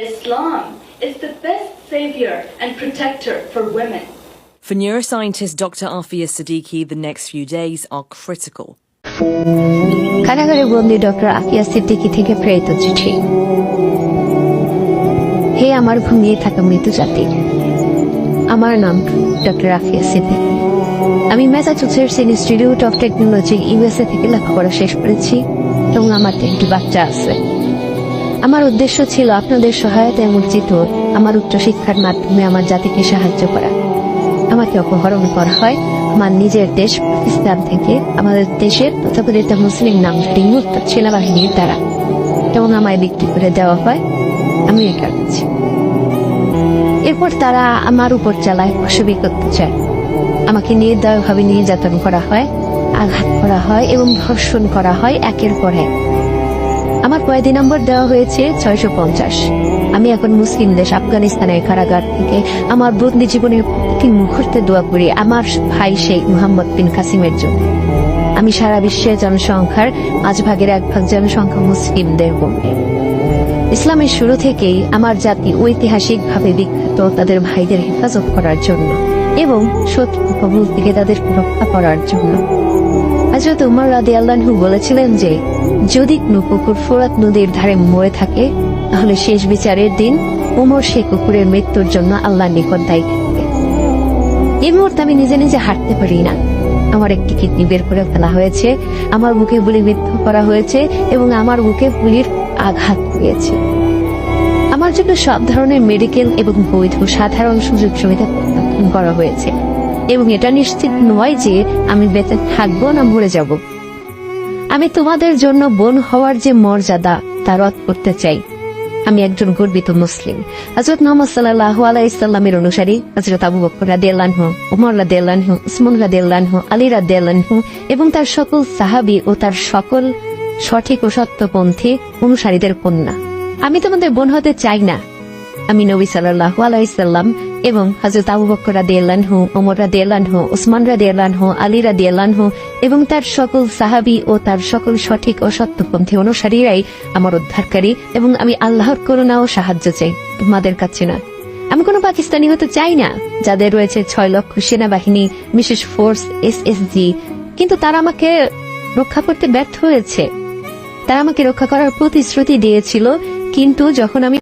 Islam is the best savior and protector for women. For neuroscientist Dr. Afia Siddiqui, the next few days are critical. কারাগারে বন্দি doctor Aafia Siddiqui থেকে প্রেরিত চিঠি হে আমার ঘুমিয়ে থাকা মৃত জাতি আমার নাম ডক্টর আফিয়া সিদ্দিকি আমি Massachusetts Institute of Technology USA থেকে লেখাপড়া শেষ করেছি এবং আমার তিনটি বাচ্চা আছে আমার উদ্দেশ্য ছিল আপনাদের সহায়তায় অর্জিত আমার উচ্চশিক্ষার মাধ্যমে আমার জাতিকে সাহায্য করা। আমাকে অপহরণ করা হয়। আমার নিজের দেশ পাকিস্তান থেকে আমাদের দেশের তথাকথিত মুসলিম নামধারী মুক্ত সেনাবাহিনীর দ্বারা। এবং আমায় বিক্রি করে দেওয়া হয়? আমেরিকার কাছে এরপর তারা আমার উপর চালায় অসুবিধ করতে চায় আমাকে নির্দয়ভাবে নির্যাতন করা হয়, আঘাত করা হয় এবং ধর্ষণ করা হয় একের পর এক। আমার কয়েদি নম্বর দেওয়া হয়েছে ছয়শো পঞ্চাশ। আমি এখন মুসলিম দেশ আফগানিস্তানের কারাগার থেকে আমার বন্দি জীবনের প্রতি মুহূর্তে দোয়া করি আমার ভাই শেখ মোহাম্মদ বিন কাসিমের জন্য। আমি সারা বিশ্বের জনসংখ্যার পাঁচ ভাগের এক ভাগ জনসংখ্যা মুসলিমদের মধ্যে ইসলামের শুরু থেকেই আমার জাতি ঐতিহাসিকভাবে বিখ্যাত তাদের ভাইদের হেফাজত করার জন্য এবং শত্রু কবল থেকে তাদের রক্ষা করার জন্য। হজরত উমর রাদি আল্লাহু বলেছিলেন যে, যদি কোনো কুকুর ফোরাত নদীর ধারে মরে থাকে, তাহলে শেষ বিচারের দিন উমর সেই কুকুরের মৃত্যুর জন্য আল্লাহ নিকট দায়ী এই মুহূর্তে আমি নিজে নিজে হাঁটতে পারি না। আমার একটি কিডনি বের করে ফেলা হয়েছে, আমার বুকে গুলি মৃত্যু করা হয়েছে এবং আমার বুকে গুলির আঘাত হয়েছে। আমার জন্য সব ধরনের মেডিকেল এবং বৈধ সাধারণ সুযোগ সুবিধা করা হয়েছে। এবং এটা নিশ্চিত নয় যে আমি বেঁচে থাকব না মরে যাব। আমি তোমাদের জন্য বোন হওয়ার যে মর্যাদা, তা রদ করতে চাই। আমি একজন গর্বিত মুসলিম। হজরত মোহাম্মদ সাল্লাহ আলাইসাল্লামের অনুসারী হজরত আবু বকর রাদিয়াল্লাহু উমর রাদিয়াল্লাহু উসমান রাদিয়াল্লাহু আলী রাদিয়াল্লাহু এবং তার সকল সাহাবী ও তার সকল সঠিক ও সত্যপন্থী অনুসারীদের কন্যা। আমি তোমাদের বোন হতে চাই না। আমি নবী সাল্লাহ আলাইসাল্লাম এবং হজরত আবু বকর রাদিয়াল্লাহু ওমর রাদিয়াল্লাহু উসমান রাদিয়াল্লাহু আলী রাদিয়াল্লাহু এবং তার সকল সাহাবী ও তার সকল সঠিক ও সত্যপন্থী অনুসারীরাই আমার উদ্ধারকারী এবং আমি আল্লাহর করুণা ও সাহায্য চাই, তোমাদের কাছে না। আমি কোনো পাকিস্তানি হতে চাই না, যাদের রয়েছে ছয় লক্ষ সেনাবাহিনী, বিশেষ ফোর্স এসএসজি কিন্তু তারা আমাকে রক্ষা করতে ব্যর্থ হয়েছে। তারা আমাকে রক্ষা করার প্রতিশ্রুতি দিয়েছিল, কিন্তু যখন আমি